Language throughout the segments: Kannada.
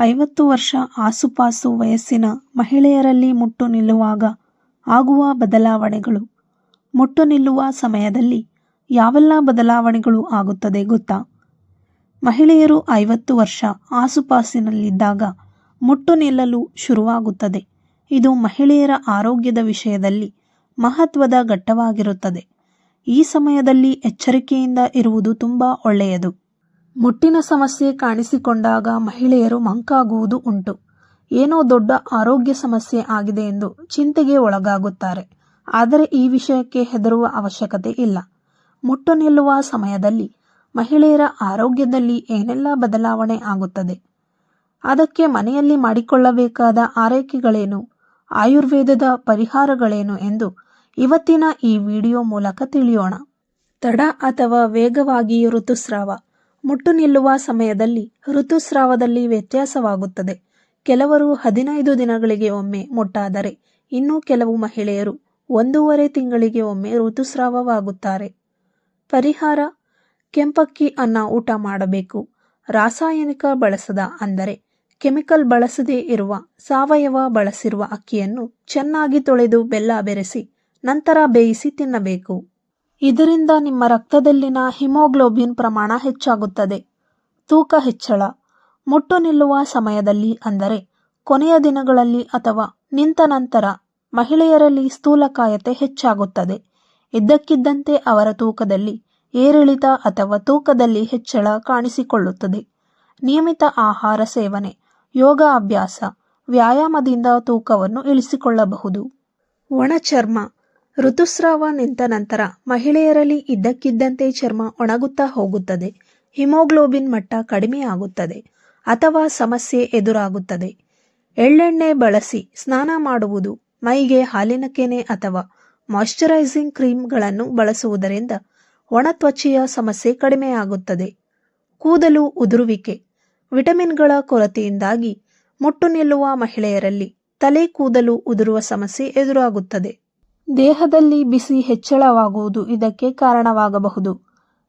ಐವತ್ತು ವರ್ಷ ಆಸುಪಾಸು ವಯಸ್ಸಿನ ಮಹಿಳೆಯರಲ್ಲಿ ಮುಟ್ಟು ನಿಲ್ಲುವಾಗ ಆಗುವ ಬದಲಾವಣೆಗಳು. ಮುಟ್ಟು ನಿಲ್ಲುವ ಸಮಯದಲ್ಲಿ ಯಾವೆಲ್ಲ ಬದಲಾವಣೆಗಳು ಆಗುತ್ತದೆ ಗೊತ್ತಾ? ಮಹಿಳೆಯರು ಐವತ್ತು ವರ್ಷ ಆಸುಪಾಸಿನಲ್ಲಿದ್ದಾಗ ಮುಟ್ಟು ನಿಲ್ಲಲು ಶುರುವಾಗುತ್ತದೆ. ಇದು ಮಹಿಳೆಯರ ಆರೋಗ್ಯದ ವಿಷಯದಲ್ಲಿ ಮಹತ್ವದ ಘಟ್ಟವಾಗಿರುತ್ತದೆ. ಈ ಸಮಯದಲ್ಲಿ ಎಚ್ಚರಿಕೆಯಿಂದ ಇರುವುದು ತುಂಬ ಒಳ್ಳೆಯದು. ಮುಟ್ಟಿನ ಸಮಸ್ಯೆ ಕಾಣಿಸಿಕೊಂಡಾಗ ಮಹಿಳೆಯರು ಮಂಕಾಗುವುದು ಉಂಟು. ಏನೋ ದೊಡ್ಡ ಆರೋಗ್ಯ ಸಮಸ್ಯೆ ಆಗಿದೆ ಎಂದು ಚಿಂತೆಗೆ ಒಳಗಾಗುತ್ತಾರೆ. ಆದರೆ ಈ ವಿಷಯಕ್ಕೆ ಹೆದರುವ ಅವಶ್ಯಕತೆ ಇಲ್ಲ. ಮುಟ್ಟು ನಿಲ್ಲುವ ಸಮಯದಲ್ಲಿ ಮಹಿಳೆಯರ ಆರೋಗ್ಯದಲ್ಲಿ ಏನೆಲ್ಲ ಬದಲಾವಣೆ ಆಗುತ್ತದೆ? ಅದಕ್ಕೆ ಮನೆಯಲ್ಲಿ ಮಾಡಿಕೊಳ್ಳಬೇಕಾದ ಆರೈಕೆಗಳೇನು? ಆಯುರ್ವೇದದ ಪರಿಹಾರಗಳೇನು ಎಂದು ಇವತ್ತಿನ ಈ ವಿಡಿಯೋ ಮೂಲಕ ತಿಳಿಯೋಣ. ತಡ ಅಥವಾ ವೇಗವಾಗಿ ಋತುಸ್ರಾವ. ಮುಟ್ಟು ನಿಲ್ಲುವ ಸಮಯದಲ್ಲಿ ಋತುಸ್ರಾವದಲ್ಲಿ ವ್ಯತ್ಯಾಸವಾಗುತ್ತದೆ. ಕೆಲವರು ಹದಿನೈದು ದಿನಗಳಿಗೆ ಒಮ್ಮೆ ಮುಟ್ಟಾದರೆ, ಇನ್ನು ಕೆಲವು ಮಹಿಳೆಯರು ಒಂದೂವರೆ ತಿಂಗಳಿಗೆ ಒಮ್ಮೆ ಋತುಸ್ರಾವವಾಗುತ್ತಾರೆ. ಪರಿಹಾರ, ಕೆಂಪಕ್ಕಿ ಅನ್ನ ಊಟ ಮಾಡಬೇಕು. ರಾಸಾಯನಿಕ ಬಳಸದ ಅಂದರೆ, ಕೆಮಿಕಲ್ ಬಳಸದೇ ಇರುವ, ಸಾವಯವ ಬಳಸಿರುವ ಅಕ್ಕಿಯನ್ನು ಚೆನ್ನಾಗಿ ತೊಳೆದು ಬೆಲ್ಲ ಬೆರೆಸಿ, ನಂತರ ಬೇಯಿಸಿ ತಿನ್ನಬೇಕು. ಇದರಿಂದ ನಿಮ್ಮ ರಕ್ತದಲ್ಲಿನ ಹಿಮೋಗ್ಲೋಬಿನ್ ಪ್ರಮಾಣ ಹೆಚ್ಚಾಗುತ್ತದೆ. ತೂಕ ಹೆಚ್ಚಳ. ಮುಟ್ಟು ನಿಲ್ಲುವ ಸಮಯದಲ್ಲಿ ಅಂದರೆ ಕೊನೆಯ ದಿನಗಳಲ್ಲಿ ಅಥವಾ ನಿಂತ ನಂತರ ಮಹಿಳೆಯರಲ್ಲಿ ಸ್ಥೂಲಕಾಯತೆ ಹೆಚ್ಚಾಗುತ್ತದೆ. ಇದ್ದಕ್ಕಿದ್ದಂತೆ ಅವರ ತೂಕದಲ್ಲಿ ಏರಿಳಿತ ಅಥವಾ ತೂಕದಲ್ಲಿ ಹೆಚ್ಚಳ ಕಾಣಿಸಿಕೊಳ್ಳುತ್ತದೆ. ನಿಯಮಿತ ಆಹಾರ ಸೇವನೆ, ಯೋಗ ಅಭ್ಯಾಸ, ವ್ಯಾಯಾಮದಿಂದ ತೂಕವನ್ನು ಇಳಿಸಿಕೊಳ್ಳಬಹುದು. ಒಣಚರ್ಮ ಋತುಸ್ರಾವ ನಿಂತ ನಂತರ ಮಹಿಳೆಯರಲ್ಲಿ ಇದ್ದಕ್ಕಿದ್ದಂತೆ ಚರ್ಮ ಒಣಗುತ್ತಾ ಹೋಗುತ್ತದೆ. ಹಿಮೋಗ್ಲೋಬಿನ್ ಮಟ್ಟ ಕಡಿಮೆಯಾಗುತ್ತದೆ ಅಥವಾ ಸಮಸ್ಯೆ ಎದುರಾಗುತ್ತದೆ. ಎಳ್ಳೆಣ್ಣೆ ಬಳಸಿ ಸ್ನಾನ ಮಾಡುವುದು, ಮೈಗೆ ಹಾಲಿನ ಕೆನೆ ಅಥವಾ ಮಾಯಿಶ್ಚರೈಸಿಂಗ್ ಕ್ರೀಮ್ಗಳನ್ನು ಬಳಸುವುದರಿಂದ ಒಣ ತ್ವಚೆಯ ಸಮಸ್ಯೆ ಕಡಿಮೆಯಾಗುತ್ತದೆ ಕೂದಲು ಉದುರುವಿಕೆ, ವಿಟಮಿನ್ಗಳ ಕೊರತೆಯಿಂದಾಗಿ ಮುಟ್ಟು ನಿಲ್ಲುವ ಮಹಿಳೆಯರಲ್ಲಿ ತಲೆ ಕೂದಲು ಉದುರುವ ಸಮಸ್ಯೆ ಎದುರಾಗುತ್ತದೆ. ದೇಹದಲ್ಲಿ ಬಿಸಿ ಹೆಚ್ಚಳವಾಗುವುದು ಇದಕ್ಕೆ ಕಾರಣವಾಗಬಹುದು.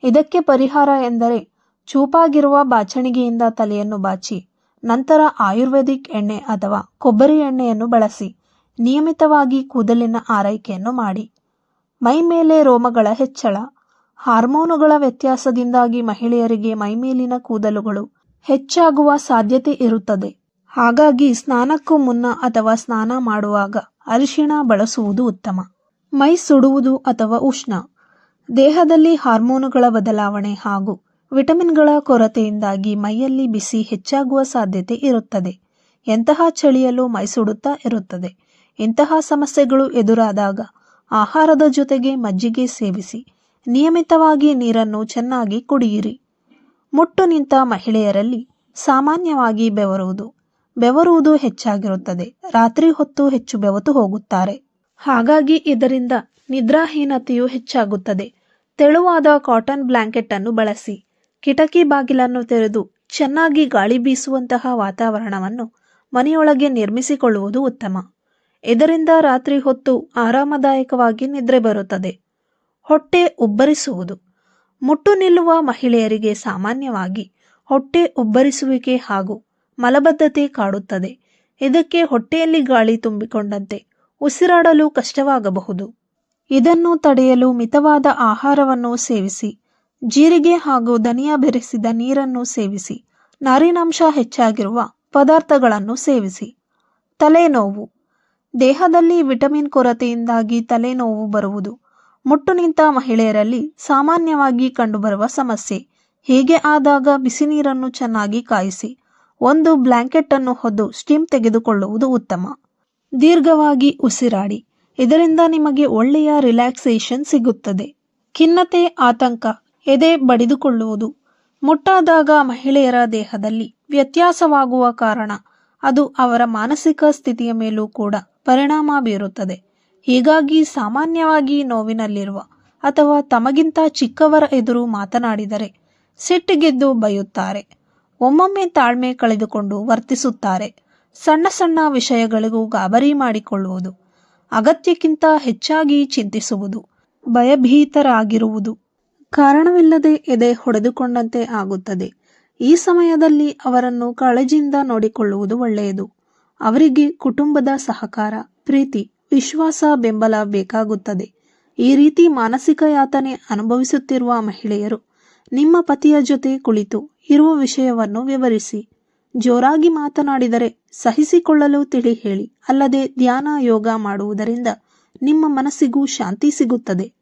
ಇದಕ್ಕೆ ಪರಿಹಾರ ಎಂದರೆ ಚೂಪಾಗಿರುವ ಬಾಚಣಿಗೆಯಿಂದ ತಲೆಯನ್ನು ಬಾಚಿ, ನಂತರ ಆಯುರ್ವೇದಿಕ್ ಎಣ್ಣೆ ಅಥವಾ ಕೊಬ್ಬರಿ ಎಣ್ಣೆಯನ್ನು ಬಳಸಿ, ನಿಯಮಿತವಾಗಿ ಕೂದಲಿನ ಆರೈಕೆಯನ್ನು ಮಾಡಿ. ಮೈ ಮೇಲೆ ರೋಮಗಳ ಹೆಚ್ಚಳ, ಹಾರ್ಮೋನುಗಳ ವ್ಯತ್ಯಾಸದಿಂದಾಗಿ ಮಹಿಳೆಯರಿಗೆ ಮೈಮೇಲಿನ ಕೂದಲುಗಳು ಹೆಚ್ಚಾಗುವ ಸಾಧ್ಯತೆ ಇರುತ್ತದೆ. ಹಾಗಾಗಿ ಸ್ನಾನಕ್ಕೂ ಮುನ್ನ ಅಥವಾ ಸ್ನಾನ ಮಾಡುವಾಗ ಅರಿಶಿಣ ಬಳಸುವುದು ಉತ್ತಮ. ಮೈ ಸುಡುವುದು ಅಥವಾ ಉಷ್ಣ. ದೇಹದಲ್ಲಿ ಹಾರ್ಮೋನುಗಳ ಬದಲಾವಣೆ ಹಾಗೂ ವಿಟಮಿನ್ಗಳ ಕೊರತೆಯಿಂದಾಗಿ ಮೈಯಲ್ಲಿ ಬಿಸಿ ಹೆಚ್ಚಾಗುವ ಸಾಧ್ಯತೆ ಇರುತ್ತದೆ. ಎಂತಹ ಚಳಿಯಲು ಮೈ ಸುಡುತ್ತಾ ಇರುತ್ತದೆ. ಇಂತಹ ಸಮಸ್ಯೆಗಳು ಎದುರಾದಾಗ ಆಹಾರದ ಜೊತೆಗೆ ಮಜ್ಜಿಗೆ ಸೇವಿಸಿ, ನಿಯಮಿತವಾಗಿ ನೀರನ್ನು ಚೆನ್ನಾಗಿ ಕುಡಿಯಿರಿ. ಮುಟ್ಟು ನಿಂತ ಮಹಿಳೆಯರಲ್ಲಿ ಸಾಮಾನ್ಯವಾಗಿ ಬೆವರುವುದು. ಬೆವರುವುದು ಹೆಚ್ಚಾಗಿರುತ್ತದೆ. ರಾತ್ರಿ ಹೊತ್ತು ಹೆಚ್ಚು ಬೆವತು ಹೋಗುತ್ತಾರೆ. ಹಾಗಾಗಿ ಇದರಿಂದ ನಿದ್ರಾಹೀನತೆಯು ಹೆಚ್ಚಾಗುತ್ತದೆ. ತೆಳುವಾದ ಕಾಟನ್ ಬ್ಲ್ಯಾಂಕೆಟ್ ಅನ್ನು ಬಳಸಿ. ಕಿಟಕಿ ಬಾಗಿಲನ್ನು ತೆರೆದು ಚೆನ್ನಾಗಿ ಗಾಳಿ ಬೀಸುವಂತಹ ವಾತಾವರಣವನ್ನು ಮನೆಯೊಳಗೆ ನಿರ್ಮಿಸಿಕೊಳ್ಳುವುದು ಉತ್ತಮ. ಇದರಿಂದ ರಾತ್ರಿ ಹೊತ್ತು ಆರಾಮದಾಯಕವಾಗಿ ನಿದ್ರೆ ಬರುತ್ತದೆ. ಹೊಟ್ಟೆ ಉಬ್ಬರಿಸುವುದು. ಮುಟ್ಟು ನಿಲ್ಲುವ ಮಹಿಳೆಯರಿಗೆ ಸಾಮಾನ್ಯವಾಗಿ ಹೊಟ್ಟೆ ಉಬ್ಬರಿಸುವಿಕೆ ಹಾಗೂ ಮಲಬದ್ಧತೆ ಕಾಡುತ್ತದೆ. ಇದಕ್ಕೆ ಹೊಟ್ಟೆಯಲ್ಲಿ ಗಾಳಿ ತುಂಬಿಕೊಂಡಂತೆ ಉಸಿರಾಡಲು ಕಷ್ಟವಾಗಬಹುದು. ಇದನ್ನು ತಡೆಯಲು ಮಿತವಾದ ಆಹಾರವನ್ನು ಸೇವಿಸಿ, ಜೀರಿಗೆ ಹಾಗೂ ಧನಿಯಾ ಬೆರೆಸಿದ ನೀರನ್ನು ಸೇವಿಸಿ, ನಾರಿನಾಂಶ ಹೆಚ್ಚಾಗಿರುವ ಪದಾರ್ಥಗಳನ್ನು ಸೇವಿಸಿ. ತಲೆನೋವು. ದೇಹದಲ್ಲಿ ವಿಟಮಿನ್ ಕೊರತೆಯಿಂದಾಗಿ ತಲೆನೋವು ಬರುವುದು. ಮುಟ್ಟು ನಿಂತ ಮಹಿಳೆಯರಲ್ಲಿ ಸಾಮಾನ್ಯವಾಗಿ ಕಂಡುಬರುವ ಸಮಸ್ಯೆ. ಹೀಗೆ ಆದಾಗ ಬಿಸಿ ನೀರನ್ನು ಚೆನ್ನಾಗಿ ಕಾಯಿಸಿ ಒಂದು ಬ್ಲಾಂಕೆಟ್ ಅನ್ನು ಹೊದ್ದು ಸ್ಟೀಮ್ ತೆಗೆದುಕೊಳ್ಳುವುದು ಉತ್ತಮ. ದೀರ್ಘವಾಗಿ ಉಸಿರಾಡಿ. ಇದರಿಂದ ನಿಮಗೆ ಒಳ್ಳೆಯ ರಿಲ್ಯಾಕ್ಸೇಷನ್ ಸಿಗುತ್ತದೆ. ಖಿನ್ನತೆ, ಆತಂಕ, ಎದೆ ಬಡಿದುಕೊಳ್ಳುವುದು. ಮುಟ್ಟಾದಾಗ ಮಹಿಳೆಯರ ದೇಹದಲ್ಲಿ ವ್ಯತ್ಯಾಸವಾಗುವ ಕಾರಣ ಅದು ಅವರ ಮಾನಸಿಕ ಸ್ಥಿತಿಯ ಮೇಲೂ ಕೂಡ ಪರಿಣಾಮ ಬೀರುತ್ತದೆ. ಹೀಗಾಗಿ ಸಾಮಾನ್ಯವಾಗಿ ನೋವಿನಲ್ಲಿರುವ ಅಥವಾ ತಮಗಿಂತ ಚಿಕ್ಕವರ ಎದುರು ಮಾತನಾಡಿದರೆ ಸಿಟ್ಟಿಗೆದ್ದು ಬೈಯುತ್ತಾರೆ. ಒಮ್ಮೊಮ್ಮೆ ತಾಳ್ಮೆ ಕಳೆದುಕೊಂಡು ವರ್ತಿಸುತ್ತಾರೆ. ಸಣ್ಣ ಸಣ್ಣ ವಿಷಯಗಳಿಗೂ ಗಾಬರಿ ಮಾಡಿಕೊಳ್ಳುವುದು. ಅಗತ್ಯಕ್ಕಿಂತ ಹೆಚ್ಚಾಗಿ ಚಿಂತಿಸುವುದು. ಭಯಭೀತರಾಗಿರುವುದು. ಕಾರಣವಿಲ್ಲದೆ ಎದೆ ಹೊಡೆದುಕೊಂಡಂತೆ ಆಗುತ್ತದೆ. ಈ ಸಮಯದಲ್ಲಿ ಅವರನ್ನು ಕಾಳಜಿಯಿಂದ ನೋಡಿಕೊಳ್ಳುವುದು ಒಳ್ಳೆಯದು. ಅವರಿಗೆ ಕುಟುಂಬದ ಸಹಕಾರ, ಪ್ರೀತಿ, ವಿಶ್ವಾಸ, ಬೆಂಬಲ ಬೇಕಾಗುತ್ತದೆ. ಈ ರೀತಿ ಮಾನಸಿಕ ಯಾತನೆ ಅನುಭವಿಸುತ್ತಿರುವ ಮಹಿಳೆಯರು ನಿಮ್ಮ ಪತಿಯ ಜೊತೆ ಕುಳಿತು ಇರುವ ವಿಷಯವನ್ನು ವಿವರಿಸಿ. ಜೋರಾಗಿ ಮಾತನಾಡಿದರೆ ಸಹಿಸಿಕೊಳ್ಳಲು ತಿಳಿ ಹೇಳಿ. ಅಲ್ಲದೆ ಧ್ಯಾನ ಯೋಗ ಮಾಡುವುದರಿಂದ ನಿಮ್ಮ ಮನಸ್ಸಿಗೂ ಶಾಂತಿ ಸಿಗುತ್ತದೆ.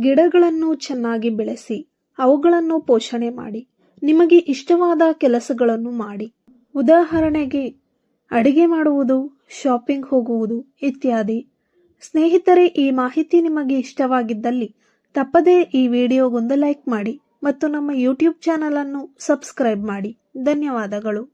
ಗಿಡಗಳನ್ನು ಚೆನ್ನಾಗಿ ಬೆಳೆಸಿ, ಅವುಗಳನ್ನು ಪೋಷಣೆ ಮಾಡಿ, ನಿಮಗೆ ಇಷ್ಟವಾದ ಕೆಲಸಗಳನ್ನು ಮಾಡಿ. ಉದಾಹರಣೆಗೆ, ಅಡಿಗೆ ಮಾಡುವುದು, ಶಾಪಿಂಗ್ ಹೋಗುವುದು ಇತ್ಯಾದಿ. ಸ್ನೇಹಿತರೆ, ಈ ಮಾಹಿತಿ ನಿಮಗೆ ಇಷ್ಟವಾಗಿದ್ದಲ್ಲಿ ತಪ್ಪದೇ ಈ ವಿಡಿಯೋಗೊಂದು ಲೈಕ್ ಮಾಡಿ. ಮತ್ತು ನಮ್ಮ ಯೂಟ್ಯೂಬ್ ಚಾನಲನ್ನು ಸಬ್ಸ್ಕ್ರೈಬ್ ಮಾಡಿ. ಧನ್ಯವಾದಗಳು.